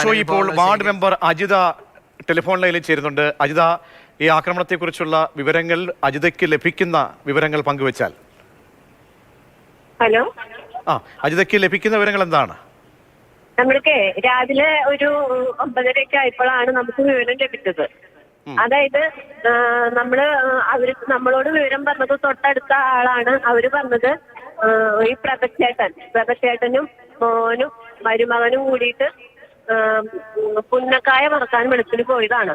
ലിഷോ ഇപ്പോൾ ward member Ajitha telephone ലൈനിൽ ചേരുന്നുണ്ട്. അജിത ഈ ആക്രമണത്തെക്കുറിച്ചുള്ള വിവരങ്ങൾ അജിതയ്ക്ക് ലഭിക്കുന്ന വിവരങ്ങൾ പങ്കുവച്ചാൽ. ഹലോ? ആ അജിതയ്ക്ക് ലഭിക്കുന്ന വിവരങ്ങൾ എന്താണ്? നമ്മൾക്ക് രാവിലെ ഒരു ഒമ്പതരയൊക്കെ ആയപ്പോഴാണ് നമുക്ക് വിവരം ലഭിച്ചത്. അതായത് നമ്മൾ അവർ നമ്മളോട് വിവരം പറഞ്ഞത് തൊട്ടടുത്ത ആളാണ്. അവർ പറഞ്ഞത് ഈ പ്രഭച്ചേട്ടൻ. പ്രഭച്ചേട്ടനും മോനും മരുമകനും കൂടിയിട്ട് പുന്നക്കായ പറക്കാൻ വെളുപ്പിന് പോയതാണ്.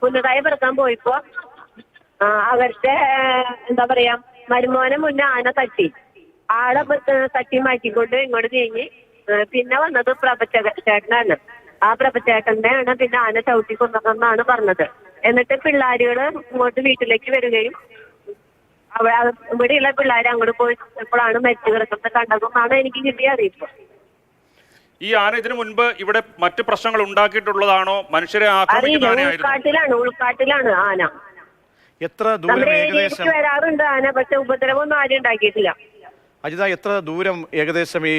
പുന്നക്കായ പറക്കാൻ പോയപ്പോ അവരുടെ എന്താ പറയാ മരുമോനെ മുന്നേ ആന തട്ടി. പ- തട്ടി മാറ്റിക്കൊണ്ട് ഇങ്ങോട്ട് നീങ്ങി പിന്നെ വന്നത് പ്രപച്ചേട്ടനാണ് ആ പ്രഭച്ചേട്ടനെയാണ് പിന്നെ ആന ചവിട്ടി കൊന്നതെന്നാണ് പറഞ്ഞത്. എന്നിട്ട് പിള്ളേരുകൾ ഇങ്ങോട്ട് വീട്ടിലേക്ക് വരികയും അവിടെ അവ- ഇവിടെയുള്ള പിള്ളേർ അങ്ങോട്ട് പോയി എപ്പോഴാണ് മരിച്ചു കിടക്കുന്നത് കണ്ടതെന്നാണ് എനിക്ക് കിട്ടിയ അറിയിപ്പ്. ഈ ആന ഇതിനു മുൻപ് ഇവിടെ മറ്റു പ്രശ്നങ്ങൾ ഉണ്ടാക്കിയിട്ടുള്ളതാണോ? മനുഷ്യരെ ആക്രമിക്കുന്ന ഉൾക്കാട്ടിലാണ് ഉൾക്കാട്ടിലാണ് ആന. എത്ര ദൂരം ഏകദേശം വരാറുണ്ട് ആന പക്ഷെ ഉപദ്രവമൊന്നും ആരും ഉണ്ടാക്കിയിട്ടില്ല. അജിത എത്ര ദൂരം ഏകദേശം ഈ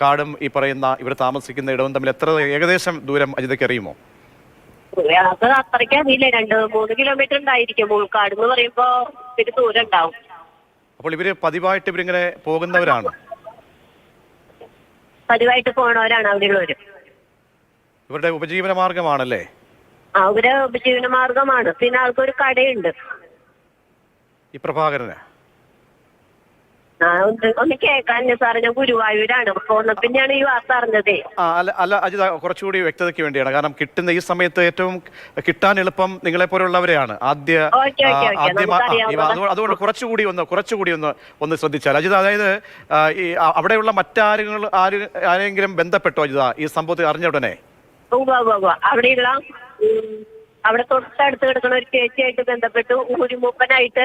കാടും ഈ പറയുന്ന ഇവിടെ താമസിക്കുന്ന ഇടവും തമ്മിൽ എത്ര ഏകദേശം ദൂരം അജിതയ്ക്ക് അറിയുമോ? അത് അത്രയ്ക്ക് അറിയില്ല. രണ്ട് മൂന്ന് കിലോമീറ്റർ ഉണ്ടായിരിക്കും ഉൾക്കാട് എന്ന് പറയുമ്പോ ഇത്തിരി ദൂരം ഉണ്ടാവും. അപ്പോൾ ഇവർ പതിവായിട്ട് ഇവരിങ്ങനെ പോകുന്നവരാണ്. പതിവായിട്ട് പോണവരാണ് അവിടെയുള്ളവര് ഇവരുടെ ഉപജീവന മാർഗമാണല്ലേ? അവരുടെ ഉപജീവന മാർഗമാണ്. പിന്നെ ആൾക്കൊരു കടയുണ്ട്. ഈ പ്രഭാകരന്? ഒന്ന് ഒന്ന് കേൾക്കാൻ സാറേ ഞാൻ ഗുരുവായൂരാണ്. പോന്നപ്പിന്നെയാണ് ഈ വാർത്ത അറിഞ്ഞതേ. ആ അല്ല അല്ല അജിത കുറച്ചുകൂടി വ്യക്തതയ്ക്ക് വേണ്ടിയാണ്. കാരണം കിട്ടുന്ന ഈ സമയത്ത് ഏറ്റവും കിട്ടാൻ എളുപ്പം നിങ്ങളെ പോലുള്ളവരെയാണ്. ആദ്യ ഓക്കേ, ഓക്കേ, ആ, ഓക്കേ. ആദ്യം ആ, ഈ- അതുകൊണ്ട് അതുകൊണ്ട് കുറച്ചുകൂടി ഒന്ന് കുറച്ചുകൂടി ഒന്ന് ഒന്ന് ശ്രദ്ധിച്ചാൽ. അജിത അതായത് ആ, ഈ ആ, അവിടെയുള്ള മറ്റാരും ആര് ആരെങ്കിലും ബന്ധപ്പെട്ടോ അജിത ഈ സംഭവത്തിൽ അറിഞ്ഞ ഉടനെ? ഉവ്വ ഉവ്വ ഉവ്വ. അവിടെയുള്ള ഉം, അവിടെ തൊട്ടടുത്ത് കിടക്കുന്ന ഒരു ചേച്ചിയായിട്ട് ബന്ധപ്പെട്ടു ഊരുമൂപ്പനായിട്ട്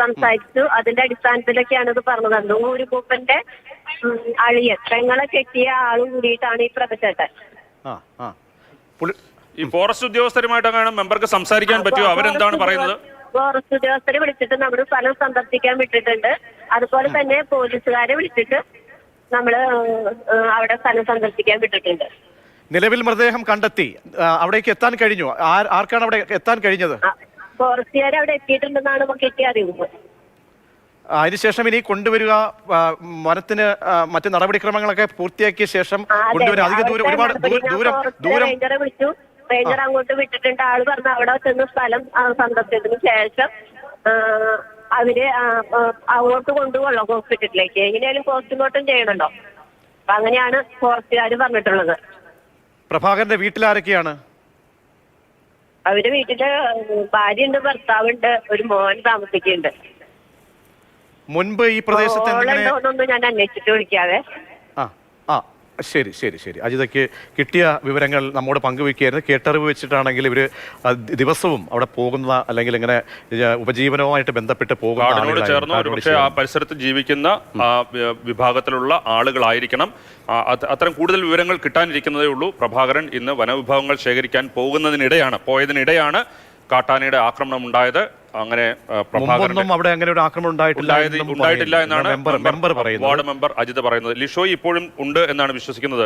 സംസാരിച്ചു. അതിന്റെ അടിസ്ഥാനത്തിലൊക്കെയാണ് ഇത് പറഞ്ഞു തന്നത് ഊരുമൂപ്പന്റെ അളിയൻ പെങ്ങളെ കെട്ടിയ ആളും കൂടിയിട്ടാണ് ഈ പുള്ളി ഈ ഫോറസ്റ്റ് ഉദ്യോഗസ്ഥരുമായിട്ടാണ് മെമ്പർക്ക് സംസാരിക്കാൻ പറ്റുമോ? അവരെന്താണ് പറയുന്നത്? ഫോറസ്റ്റ് ഉദ്യോഗസ്ഥരെ വിളിച്ചിട്ട് നമ്മൾ സ്ഥലം സന്ദർശിക്കാൻ വിട്ടിട്ടുണ്ട്. അതുപോലെ തന്നെ പോലീസുകാരെ വിളിച്ചിട്ട് നമ്മൾ അവിടെ സ്ഥലം സന്ദർശിക്കാൻ വിട്ടിട്ടുണ്ട്. നിലവിൽ മൃതദേഹം കണ്ടെത്തി. അവിടേക്ക് എത്താൻ കഴിഞ്ഞു. ആർ- ആർക്കാണ് അവിടെ എത്താൻ കഴിഞ്ഞത്? ഫോറസ്റ്റുകാർ അവിടെ എത്തിയിട്ടുണ്ടെന്നാണ് കിട്ടിയ അറിവ്. അതിനുശേഷം ഇനി കൊണ്ടുവരിക മരത്തിന് മറ്റു നടപടിക്രമങ്ങളൊക്കെ പൂർത്തിയാക്കിയ ശേഷം കൊണ്ടുവരിക. അധിക ദൂരം ഒരുപാട് ദൂരം ദൂരം വിളിച്ചു. റേഞ്ചർ അങ്ങോട്ട് വിട്ടിട്ടുണ്ട്. ആൾ പറഞ്ഞു അവിടെ ചെന്ന് സ്ഥലം സന്ദർശിച്ചതിന് ശേഷം അവർ അങ്ങോട്ട് കൊണ്ടുപോകണം ഹോസ്പിറ്റലിലേക്ക്? എങ്ങനെയാലും പോസ്റ്റ്മോർട്ടം ചെയ്യണല്ലോ. അപ്പൊ അങ്ങനെയാണ് ഫോറസ്റ്റുകാർ പറഞ്ഞിട്ടുള്ളത്. പ്രഭാകരന്റെ വീട്ടിലാരൊക്കെയാണ്? അവർ വീട്ടിൽ ഭാര്യയുണ്ട് ഭർത്താവുണ്ട് ഒരു മോൻ താമസിക്കുന്നുണ്ട്. മുൻപ് ഈ പ്രദേശത്ത് എന്തെങ്കിലും ഞാൻ അന്വേഷിച്ചിട്ട് വിളിക്കാവേ. ശരി ശരി ശരി. അജിതയ്ക്ക് കിട്ടിയ വിവരങ്ങൾ നമ്മോട് പങ്കുവയ്ക്കുകയായിരുന്നു. കേട്ടറിവ് വെച്ചിട്ടാണെങ്കിൽ ഇവർ ദിവസവും അവിടെ പോകുന്ന അല്ലെങ്കിൽ ഇങ്ങനെ ഉപജീവനവുമായിട്ട് ബന്ധപ്പെട്ട് പോകുന്ന. ചേർന്ന് ഒരുപക്ഷെ ആ പരിസരത്ത് ജീവിക്കുന്ന ആ വിഭാഗത്തിലുള്ള ആളുകളായിരിക്കണം. അത്തരം കൂടുതൽ വിവരങ്ങൾ കിട്ടാനിരിക്കുന്നതേ ഉള്ളൂ. പ്രഭാകരൻ ഇന്ന് വനവിഭവങ്ങൾ ശേഖരിക്കാൻ പോകുന്നതിനിടെയാണ് പോയതിനിടെയാണ് കാട്ടാനയുടെ ആക്രമണം ഉണ്ടായത് അങ്ങനെ മുമ്പൊന്നും അവിടെ അങ്ങനെ ഒരു ആക്രമണം ഉണ്ടായിട്ടില്ല ഉണ്ടായിട്ടില്ല എന്നാണ് വാർഡ് മെമ്പർ അജിത് പറയുന്നത്. ലിഷോയ് ഇപ്പോഴും ഉണ്ട് എന്നാണ് വിശ്വസിക്കുന്നത്.